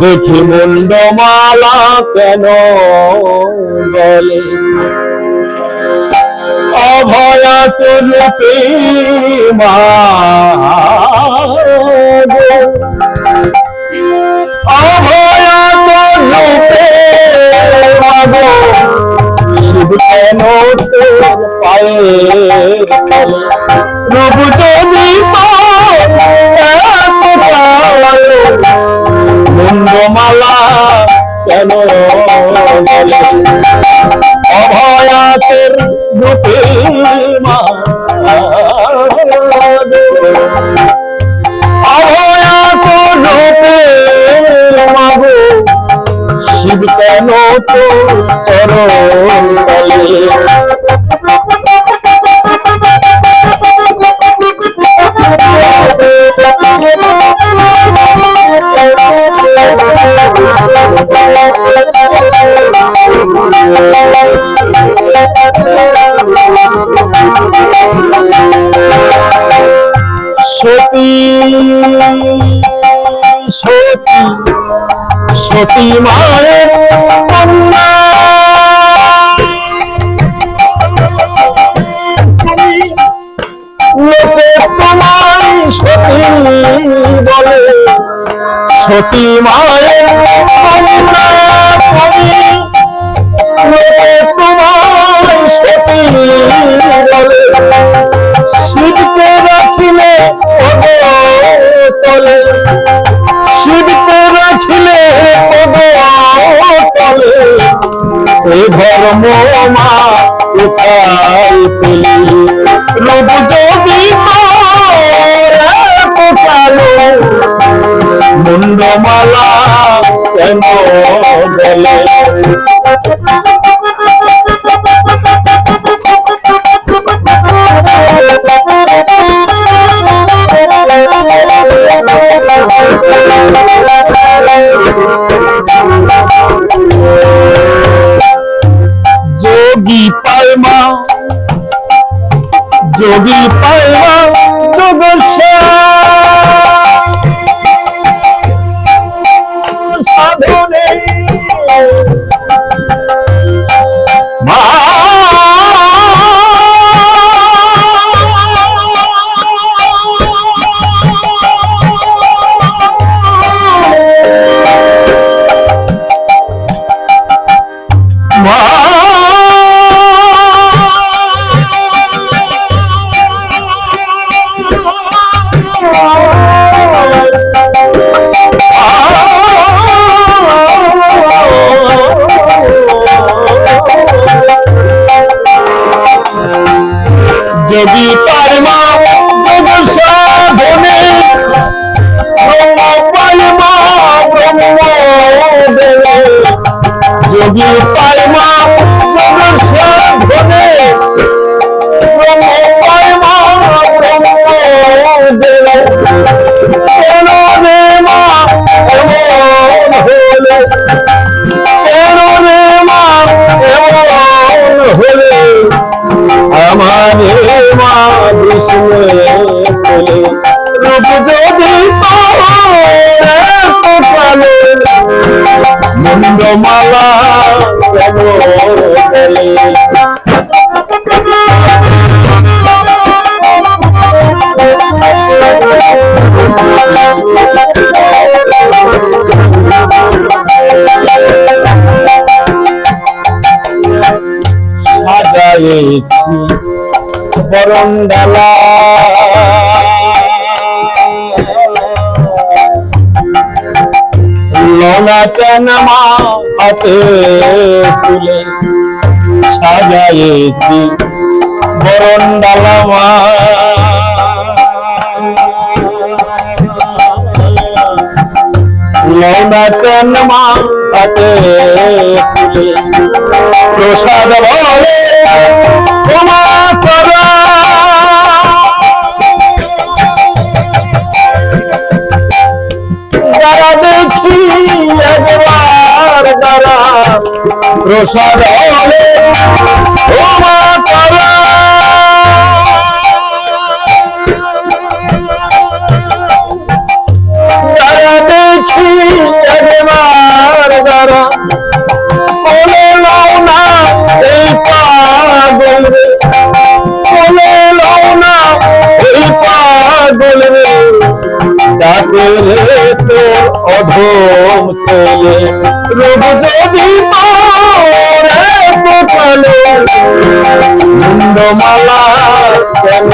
দেখি মুন্ডমালা কেন বলে? অভয়া রূপে মা এত কালো, মুন্ডমালা কেন অভয়াতের রূপে শিব কেন তো চরণ সতী সতী মায়ের কন্যা। লোকে তোমায় সতী বলে মায়ের কন্যা। তুমি লোকে তোমায় এ ধর্ম মা কোথায় পেলি রূপ যদি কালো মুন্ডমালা সাজাইছি বরণ ডালা। মা হাতে তুলে সাজাইছি। বরণডালা মা লনা কেন মা হাতে তুলে প্রসাদ বলে, ক্ষমা করা। যারা দেখি একবার যারা প্রসাদ হলে ক্ষমা করা। অধম ছেলে। রোগ যদি মুন্ডমালা কেন